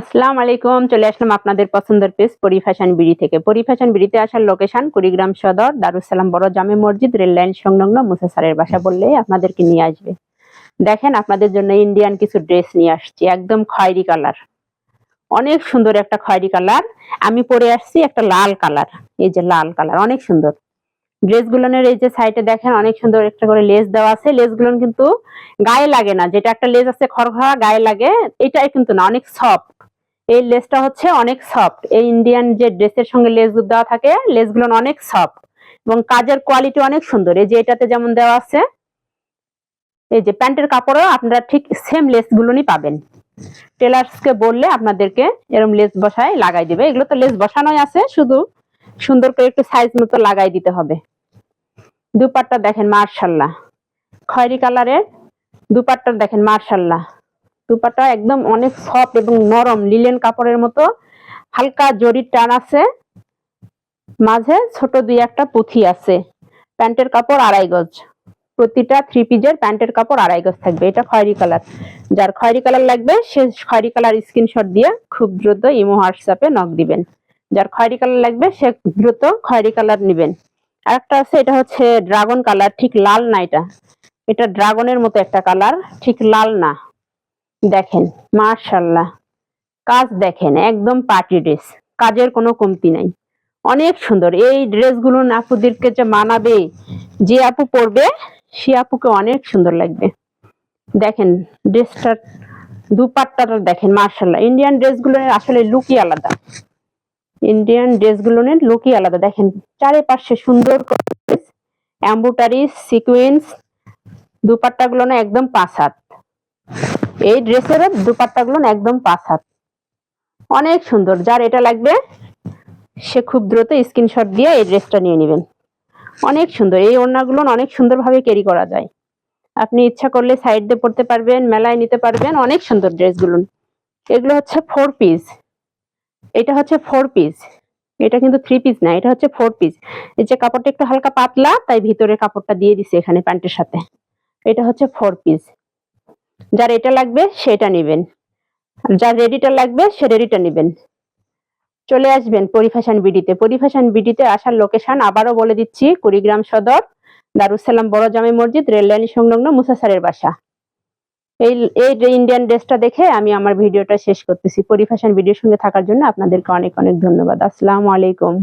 আসসালামু আলাইকুম, চলে আসলাম আপনাদের পছন্দের পেজ পরি ফ্যাশন বিড়ি থেকে। পরি ফ্যাশন বিড়িতে আসার লোকেশন কুড়িগ্রাম সদর, দারুসালাম বড় জামে মসজিদ, রেল লাইন সংলগ্ন মুসা স্যারের বাসা বললেই আপনাদেরকে নিয়ে আসবে। দেখেন, আপনাদের জন্য ইন্ডিয়ান কিছু ড্রেস নিয়ে আসছি, একদম খয়েরি কালার অনেক সুন্দর একটা খয়েরি কালার আমি পরে আসছি একটা লাল কালার এই যে লাল কালার অনেক সুন্দর। ড্রেসগুলোনের এই যে সাইডে দেখেন, অনেক সুন্দর একটা করে লেস দেওয়া আছে। লেসগুলো কিন্তু গায়ে লাগে না, যেটা একটা লেস আছে খড়খড়া, গায়ে লাগে, এটাই কিন্তু না, অনেক সফট এই লেসটা হচ্ছে অনেক সফট। এই ইন্ডিয়ান যে ড্রেসের সঙ্গে লেস দেওয়া থাকে, লেসগুলো অনেক সফট এবং কাজের কোয়ালিটি অনেক সুন্দর। এই যে এটাতে যেমন দেওয়া আছে, এই যে প্যান্টের কাপড়ও আপনারা ঠিক সেম লেস গুলোই পাবেন। টেলার্সকে বললে আপনাদেরকে এরকম লেস বসায় লাগাই দিবে। এগুলো তো লেস বসানোই আছে, শুধু সুন্দর করে একটু সাইজ মতো লাগাই দিতে হবে। দুপাট্টা দেখেন মার্শাল্লাহ। খয়েরি কালারের দুপাট্টা দেখেন মার্শাল্লাহ। দুপাট্টা একদম অনেক সফট এবং নরম লিলেন কাপড়ের মতো। হালকা জরির টান আছে। মাঝে ছোট দুই একটা পুঁথি আছে। প্যান্টের কাপড় আড়াই গজ। প্রতিটা থ্রি পিজের প্যান্টের কাপড় আড়াই গজ থাকবে। এটা খয়েরি কালার। যার খয়েরি কালার লাগবে, সে খয়েরি কালার স্ক্রিনশট দিয়ে খুব দ্রুত ইমো হোয়াটসঅ্যাপে নক দিবেন। যার খয়েরি কালার লাগবে, সে দ্রুত খয়েরি কালার নিবেন। আরেকটা আছে, এটা হচ্ছে ড্রাগন কালার, ঠিক লাল না এটা। এটা ড্রাগনের মতো একটা কালার, ঠিক লাল না। দেখেন মার্শাল্লাহ কাজ দেখেন, একদম পার্টি ড্রেস, কাজের কোনো কমতি নাই। অনেক সুন্দর, এই ড্রেসগুলো আপুদেরকে যে মানাবে, যে আপু পরবে, সে আপুকে অনেক সুন্দর লাগবে। দেখেন, ড্রেসটার দুপাট্টাটা দেখেন মার্শাল্লাহ ইন্ডিয়ান ড্রেসগুলোর আসলে লুকই আলাদা। ইন্ডিয়ান ড্রেসগুলোর লুকই আলাদা। দেখেন, চারিপাশে সুন্দর এম্বুটারি সিকুয়েন্স দুপাট্টাগুলো না একদম পাঁচ হাত। এই ড্রেসের দুপাট্টাগুলো একদম পাঁচ হাত। অনেক সুন্দর। যার এটা লাগবে, সে খুব দ্রুত স্ক্রিনশট দিয়ে এই ড্রেসটা নিয়ে নেবেন। অনেক সুন্দর। এই ওড়নাগুলো অনেক সুন্দরভাবে ক্যারি করা যায়। আপনি ইচ্ছা করলে সাইড দিয়ে পড়তে পারবেন, মেলায় নিতে পারবেন, অনেক সুন্দর ড্রেসগুলো। এগুলো হচ্ছে ফোর পিস এটা হচ্ছে ফোর পিস এটা কিন্তু থ্রি পিস না, এটা হচ্ছে ফোর পিস এই যে কাপড়টা একটু হালকা পাতলা, তাই ভিতরে কাপড়টা দিয়ে দিছে এখানে প্যান্টের সাথে। এটা হচ্ছে ফোর পিস যার এটা লাগবে, সেটা নেবেন। যার রেডিটা লাগবে, সে রেডিটা নেবেন। চলে আসবেন পরিফ্যাশন বিডিতে। পরিফ্যাশন বিডিতে আসার লোকেশন আবারও বলে দিচ্ছি, কুড়িগ্রাম সদর, দারুসালাম বড় জামে মসজিদ, রেল লাইন সংলগ্ন মুসাসারের বাসা। এই এই ইন্ডিয়ান ড্রেসটা দেখে আমি আমার ভিডিওটা শেষ করতেছি। পরিফ্যাশন ভিডিওর সঙ্গে থাকার জন্য আপনাদেরকে অনেক অনেক ধন্যবাদ। আসসালামু আলাইকুম।